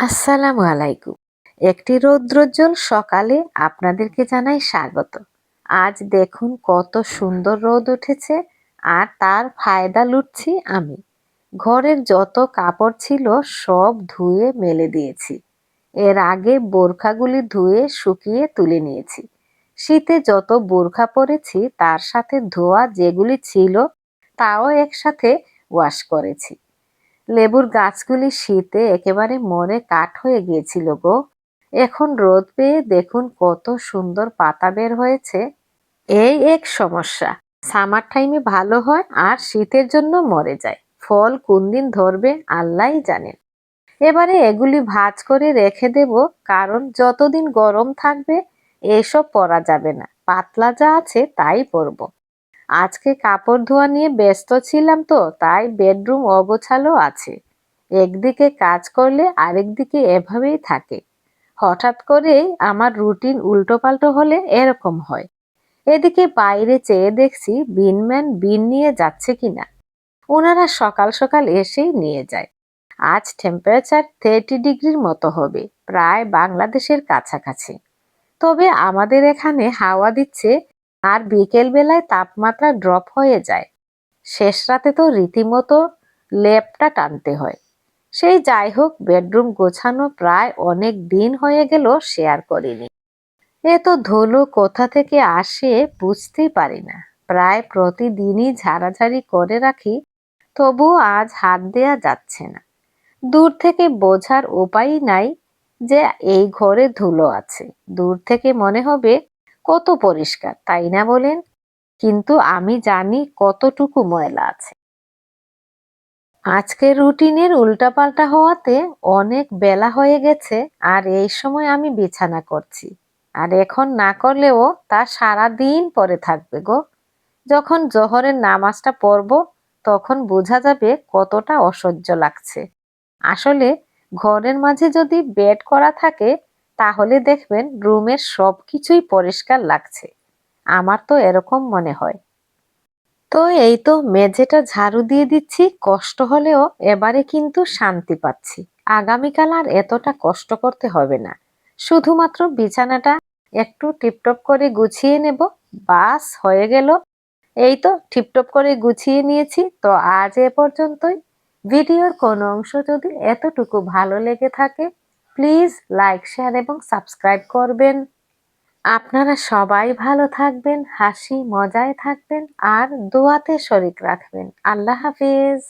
আসসালামু আলাইকুম। একটি রৌদ্রোজ্জ্বল সকালে আপনাদেরকে জানাই স্বাগত। আজ দেখুন কত সুন্দর রোদ উঠেছে আর তার ফায়দা লুটছি আমি। ঘরের যত কাপড় ছিল সব ধুয়ে মেলে দিয়েছি। এর আগে বোরখাগুলি ধুয়ে শুকিয়ে তুলে নিয়েছি। শীতে যত বোরখা পরেছি তার সাথে ধোয়া যেগুলি ছিল তাও একসাথে ওয়াশ করেছি। লেবুর গাছগুলি শীতে একেবারে মরে কাঠ হয়ে গিয়েছিল গো। এখন রোদ পেয়ে দেখুন কত সুন্দর পাতা বের হয়েছে। এই এক সমস্যা, সামার টাইমে ভালো হয় আর শীতের জন্য মরে যায়। ফল কোন দিন ধরবে আল্লাহ জানেন। এবারে এগুলি ভাজ করে রেখে দেব, কারণ যতদিন গরম থাকবে এসব পরা যাবে না। পাতলা যা আছে তাই পরবো। আজকে কাপড় ধোয়া নিয়ে ব্যস্ত ছিলাম তো, তাই বেডরুম অগোছালো আছে। একদিকে কাজ করলে আরেকদিকে এভাবেই থাকে। হঠাৎ করেই আমার রুটিন উল্টোপাল্টো হলে এরকম হয়। এদিকে বাইরে চেয়ে দেখছি বিনম্যান বিন নিয়ে যাচ্ছে কিনা। ওনারা সকাল সকাল এসেই নিয়ে যায়। আজ টেম্পারেচার থার্টি ডিগ্রির মতো হবে, প্রায় বাংলাদেশের কাছাকাছি। তবে আমাদের এখানে হাওয়া দিচ্ছে আর বিকেল বেলায় তাপমাত্রা ড্রপ হয়ে যায়। শেষ রাতে তো রীতিমতো লেপটা টানতে হয়। সেই যাই হোক, বেডরুম গোছানো প্রায় অনেক দিন হয়ে গেল শেয়ার করিনি। এ তো ধুলো কোথা থেকে আসে বুঝতেই পারি না। প্রায় প্রতিদিনই ঝাড়াঝাড়ি করে রাখি, তবু আজ হাত দেয়া যাচ্ছে না। দূর থেকে বোঝার উপায় নাই যে এই ঘরে ধুলো আছে। দূর থেকে মনে হবে কত পরিষ্কার, তাই না বলেন? কিন্তু আমি জানি কতটুকু ময়লা আছে। আজকের রুটিনের উল্টাপাল্টা হওয়াতে অনেক বেলা হয়ে গেছে, আর এই সময় আমি বিছানা করছি। আর এখন না করলেও তা সারা দিন পরে থাকবে গো। যখন জোহরের নামাজটা পড়ব, তখন বোঝা যাবে কতটা অসহ্য লাগছে। আসলে ঘরের মাঝে যদি বেড করা থাকে তাহলে দেখবেন রুমের সব কিছুই পরিষ্কার লাগছে। আমার তো এরকম মনে হয়। তো এই তো মেঝেটা ঝাড়ু দিয়ে দিচ্ছি, কষ্ট হলেও এবারে কিন্তু শান্তি পাচ্ছি। আগামীকাল আর এতটা কষ্ট করতে হবে না। শুধুমাত্র বিছানাটা একটু টিপটপ করে গুছিয়ে নেব, বাস হয়ে গেল। এই তো টিপটপ করে গুছিয়ে নিয়েছি, তো আজ এ পর্যন্তই। ভিডিওর কোনো অংশ যদি এতটুকু ভালো লেগে থাকে প্লিজ লাইক, শেয়ার এবং সাবস্ক্রাইব করবেন। আপনারা সবাই ভালো থাকবেন, হাসি, মজায় থাকবেন, আর দোয়াতে শরিক রাখবেন। আল্লাহ হাফিজ।